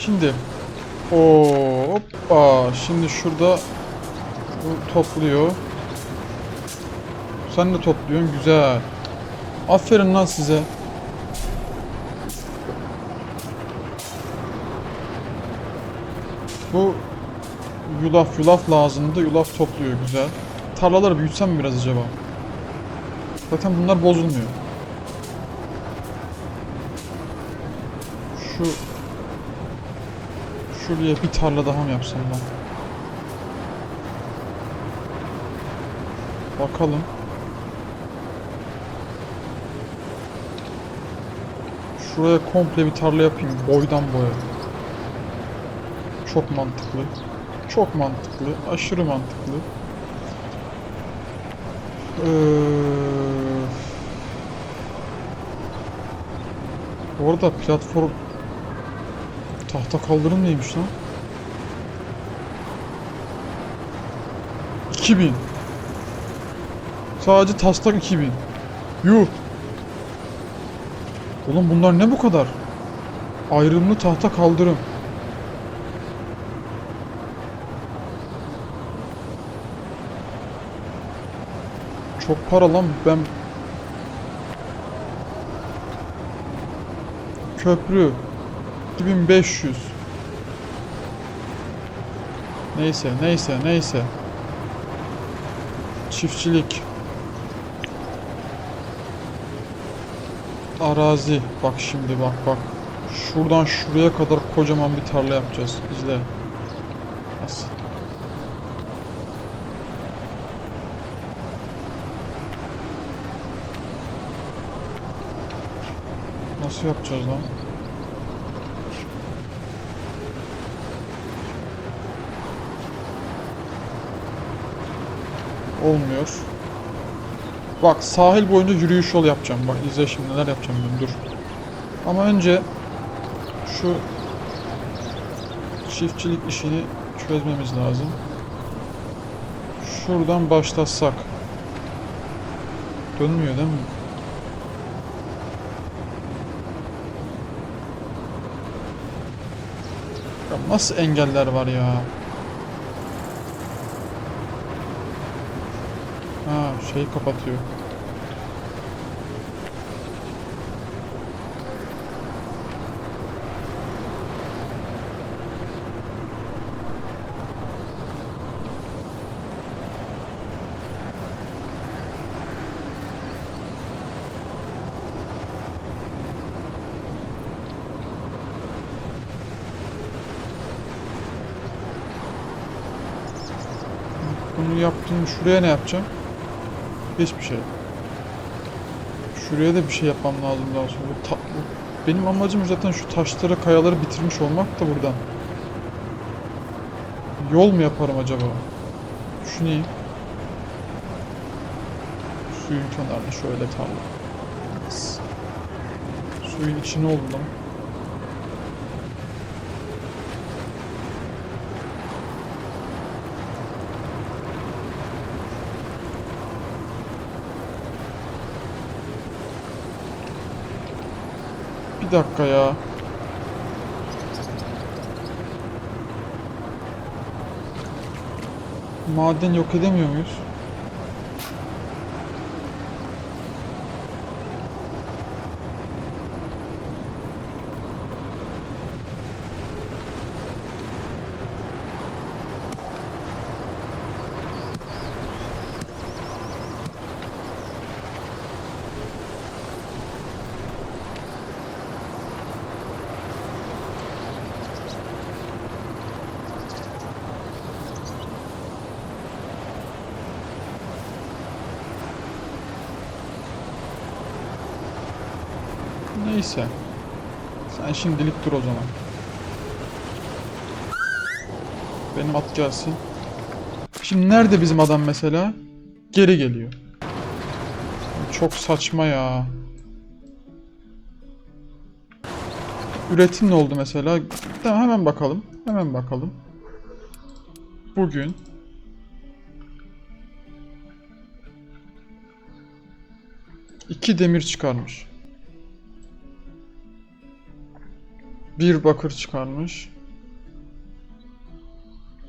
Şimdi hoppa şimdi şurada bu topluyor. Sen de topluyorsun güzel. Aferin lan size. Bu yulaf yulaf lazımdı. Yulaf topluyor güzel. Tarlaları büyütsem biraz acaba? Zaten bunlar bozulmuyor. Şu şuraya bir tarla daha mı yapsam ben? Bakalım. Şuraya komple bir tarla yapayım boydan boya. Çok mantıklı. Çok mantıklı. Aşırı mantıklı. Ee, bu arada platform tahta kaldırım neymiş lan? 2000 Sadece taslak 2000 Yuh. Oğlum bunlar ne bu kadar? Ayrımlı tahta kaldırım. Çok para lan ben. Köprü 2500 Neyse neyse neyse. Çiftçilik. Arazi. Bak şimdi bak bak. Şuradan şuraya kadar kocaman bir tarla yapacağız. İzle. Nasıl? Nasıl yapacağız lan? Olmuyor. Bak sahil boyunca yürüyüş yol yapacağım. Bak izle şimdi neler yapacağım ben dur. Ama önce şu çiftçilik işini çözmemiz lazım. Şuradan başlatsak. Dönmüyor değil mi? Nasıl engeller var ya? Ha şeyi kapatıyor. Bunu yaptım. Şuraya ne yapacağım? Hiçbir şey. Şuraya da bir şey yapmam lazım daha sonra. Ta- benim amacım zaten şu taşları, kayaları bitirmiş olmak da buradan. Yol mu yaparım acaba? Düşüneyim. Suyun kenarında şöyle tarla. Suyun içine oldu Bir dakika ya. Maden yok edemiyor muyuz? Neyse. Sen şimdilik dur o zaman. Benim at gelsin. Şimdi nerede bizim adam mesela? Geri geliyor. Çok saçma ya. Üretim ne oldu mesela? Tamam hemen bakalım. Hemen bakalım. Bugün iki demir çıkarmış. Bir bakır çıkarmış.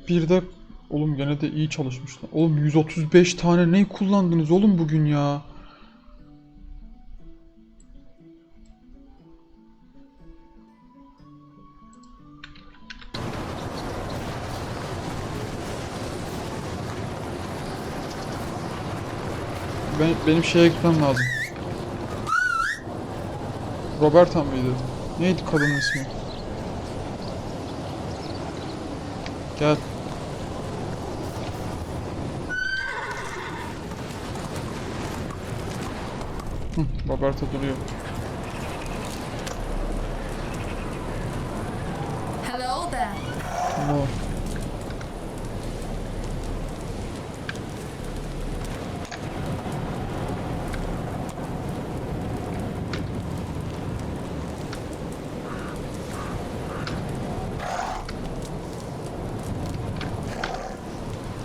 Bir de oğlum gene de iyi çalışmışlar. Oğlum 135 tane ne kullandınız oğlum bugün ya? Ben, benim şeye gitmem lazım. Roberta mıydı? Neydi kadının ismi? Gel. Hı, Roberta duruyor. Hello there. No.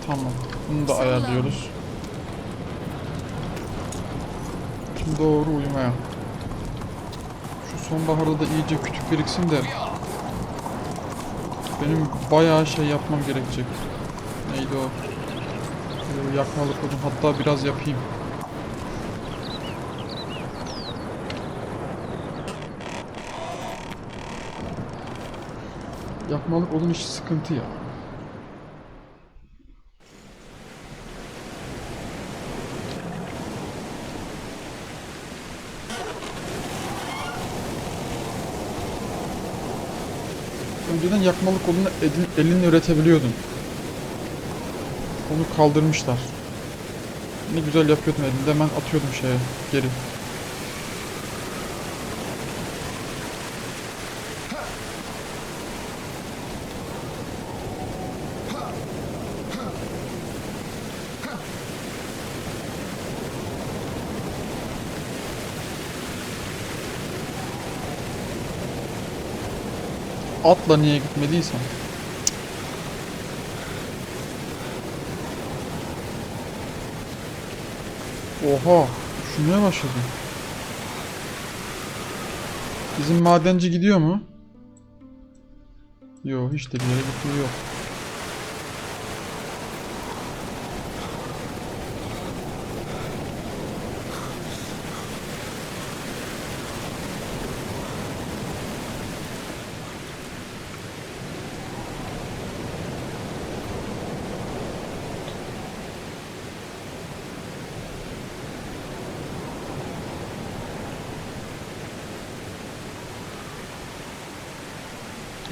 Tamam. Ayarlıyoruz. Şimdi doğru uyumaya. Şu sonbaharda da iyice küçük biriksin de benim bayağı şey yapmam gerekecek. Neydi o? Ee, yakmalık odun. Hatta biraz yapayım. Yakmalık odun işi sıkıntı ya. Önceden yakmalık elin, elinle üretebiliyordun. Onu kaldırmışlar. Ne güzel yapıyordum elinde hemen atıyordum şeye geri. Atla niye gitmediysen. Oha, düşünmeye başladım. Bizim madenci gidiyor mu? Yok, hiç de bir yere gittiği yok.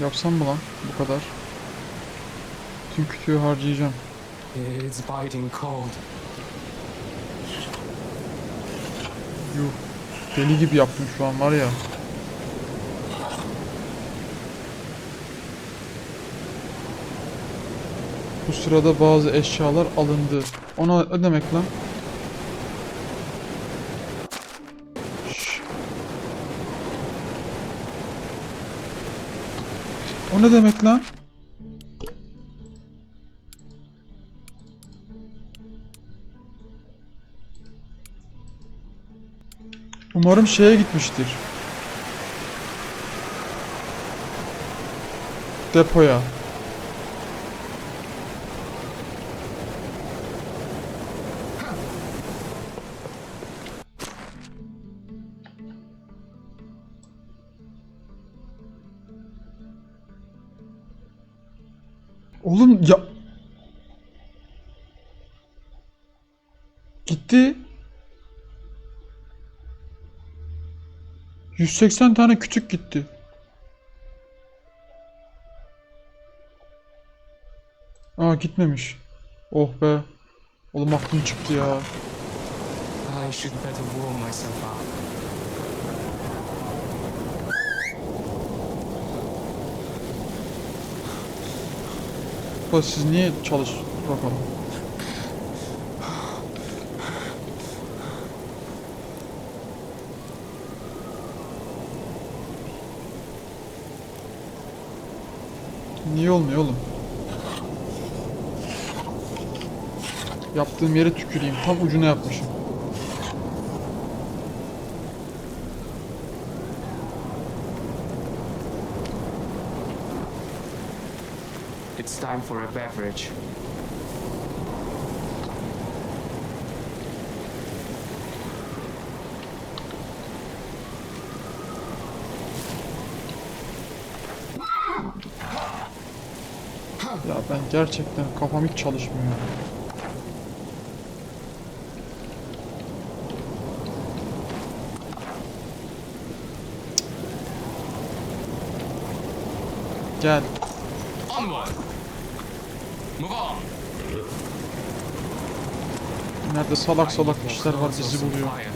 Yapsam mı lan bu kadar? Tüm kütüğü harcayacağım. It's biting cold. Yuh. Deli gibi yaptım şu an var ya. Bu sırada bazı eşyalar alındı. Ona ne demek lan? Ne demek lan? Umarım şeye gitmiştir. Depoya. Oğlum ya... Gitti. 180 tane küçük gitti. Aa gitmemiş. Oh be. Oğlum aklım çıktı ya. I should better warm myself up. Ulan siz niye çalış bakalım. Niye olmuyor oğlum? Yaptığım yere tüküreyim. Tam ucuna yapmışım. It's time for a beverage. Ya ben gerçekten kafam hiç çalışmıyor. Gel. Nerede salak salak işler var bizi buluyor. Fire. Hı.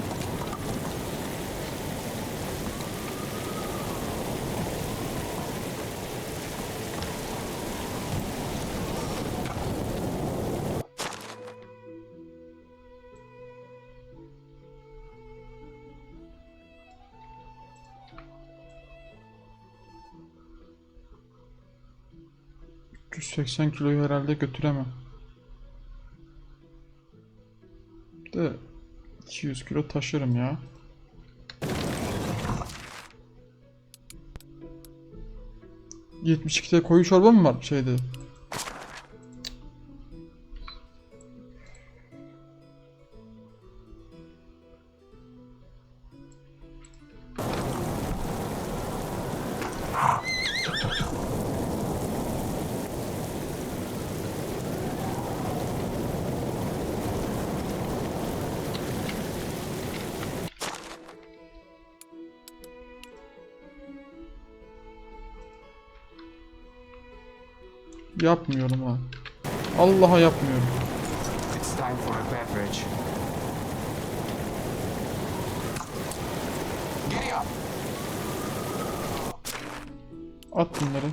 180 kiloyu herhalde götüremem. De 200 kilo taşırım ya. ...72'de koyu çorba mı var şeyde? Yapmıyorum ha. Allah'a yapmıyorum. At bunları.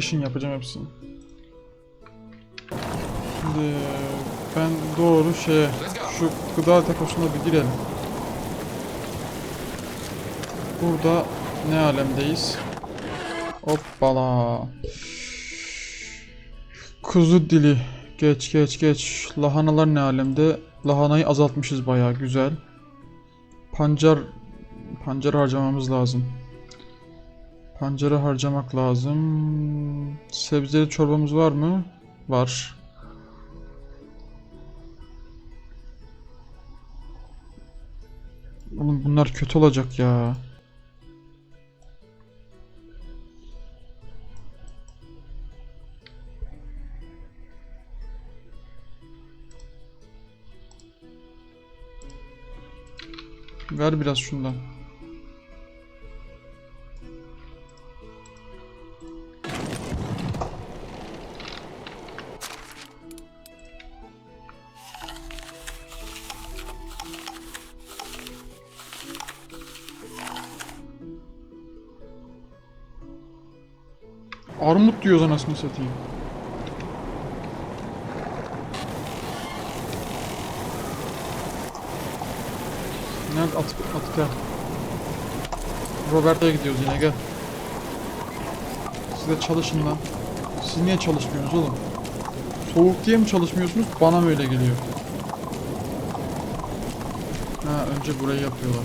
Kışın yapacağım hepsini. Şimdi ben doğru şeye şu gıda deposuna bir girelim. Burada ne alemdeyiz? Hoppala. Kuzu dili. Geç geç geç. Lahanalar ne alemde? Lahanayı azaltmışız bayağı güzel. Pancar pancar harcamamız lazım. Pancarı harcamak lazım. Sebzeli çorbamız var mı? Var. Oğlum bunlar kötü olacak ya. Ver biraz şundan. Armut diyoruz anasını satayım. Nerede at, at gel. Robert'e gidiyoruz yine gel. Siz de çalışın lan. Siz niye çalışmıyorsunuz oğlum? Soğuk diye mi çalışmıyorsunuz? Bana mı öyle geliyor? Ha önce burayı yapıyorlar.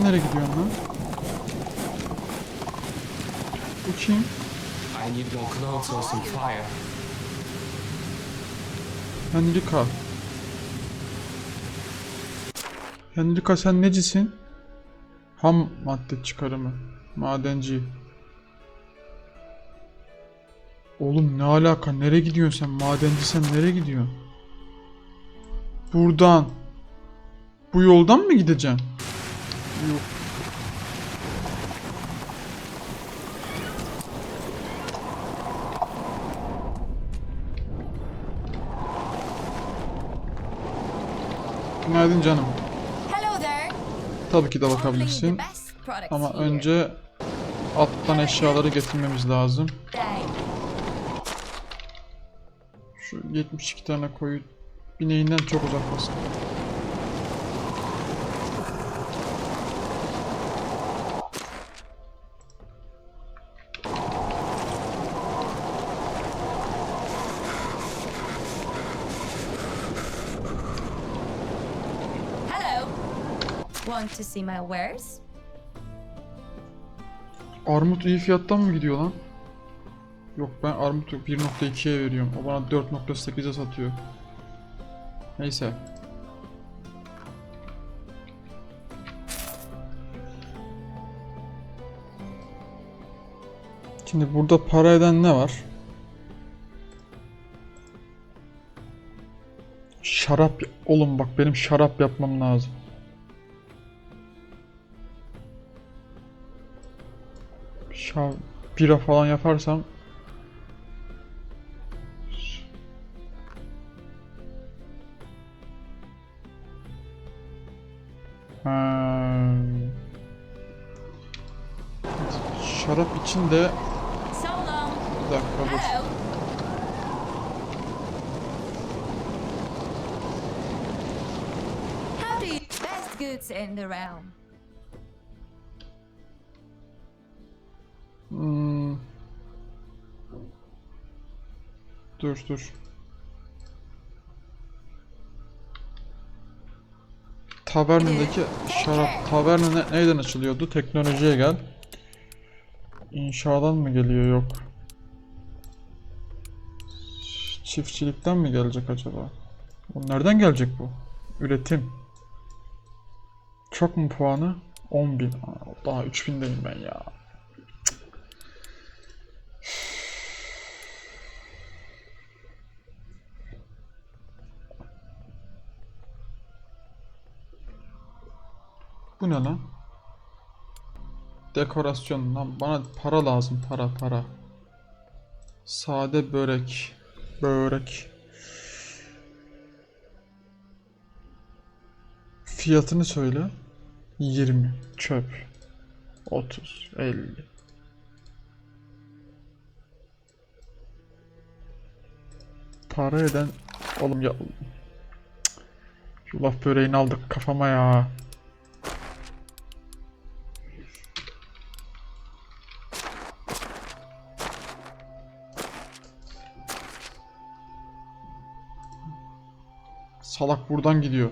Sen nereye gidiyorsun lan? Bu kim? I need more clothes or some fire. Henrika. Henrika sen necisin? Ham madde çıkarımı. Madenci. Oğlum ne alaka? Nereye gidiyorsun sen? Madenci sen nereye gidiyorsun? Buradan. Bu yoldan mı gideceksin? Yok. Günaydın canım. Tabii ki de bakabilirsin. Ama önce alttan eşyaları getirmemiz lazım. Şu 72 tane koyu bineğinden çok uzaklasın. Want to see my wares? Armut iyi fiyattan mı gidiyor lan? Yok ben armutu 1.2'ye veriyorum. O bana 4.8'e satıyor. Neyse. Şimdi burada para eden ne var? Şarap oğlum bak benim şarap yapmam lazım. Şav bira falan yaparsam. Şarap için de bir dakika dur. İn the realm? Dur dur. Tavernadaki şarap taverna ne- neyden açılıyordu? Teknolojiye gel. İnşadan mı geliyor yok. Çiftçilikten mi gelecek acaba? Nereden gelecek bu? Üretim. Çok mu puanı? 10.000. Aa, Daha 3000'deyim ben ya. Bu ne lan? Dekorasyon lan bana para lazım para para. Sade börek. Börek. Fiyatını söyle. 20 çöp. 30 50 Para eden oğlum ya. Yulaf böreğini aldık kafama ya. Salak buradan gidiyor.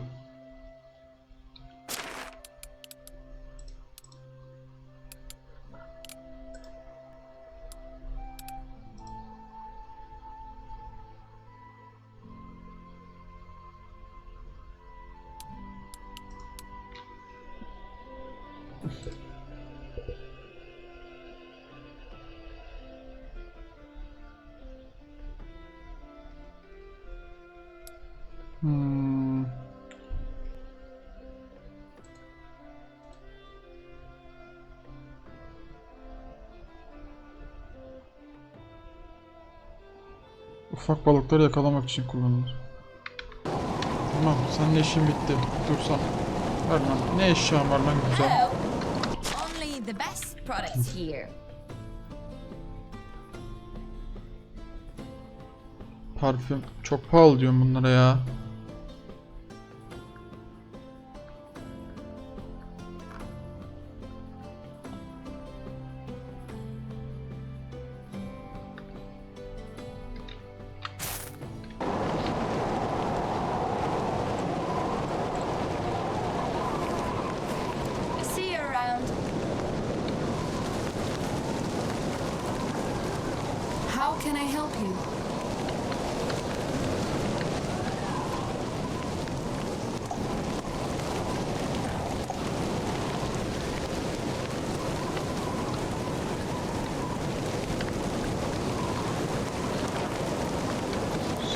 Ufak balıkları yakalamak için kullanılır. Tamam, senin işin bitti. Dursan. Ver lan. Ne eşyan var lan güzel. Hello. Only the best products here. Parfüm. Çok pahalı diyorum bunlara ya. Can I help you?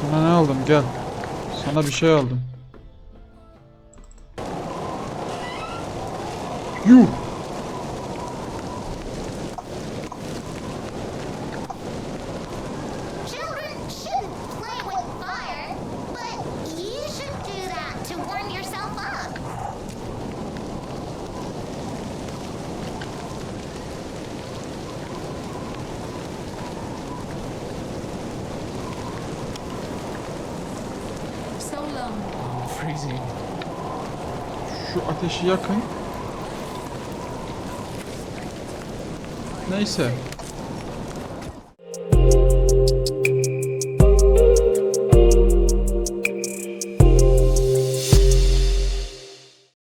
Sana ne aldım gel. Sana bir şey aldım. Yuh! Children shouldn't play with fire, but you should do that to warm yourself up. Welcome. Freezing. Şu ateşi yakın. Neyse.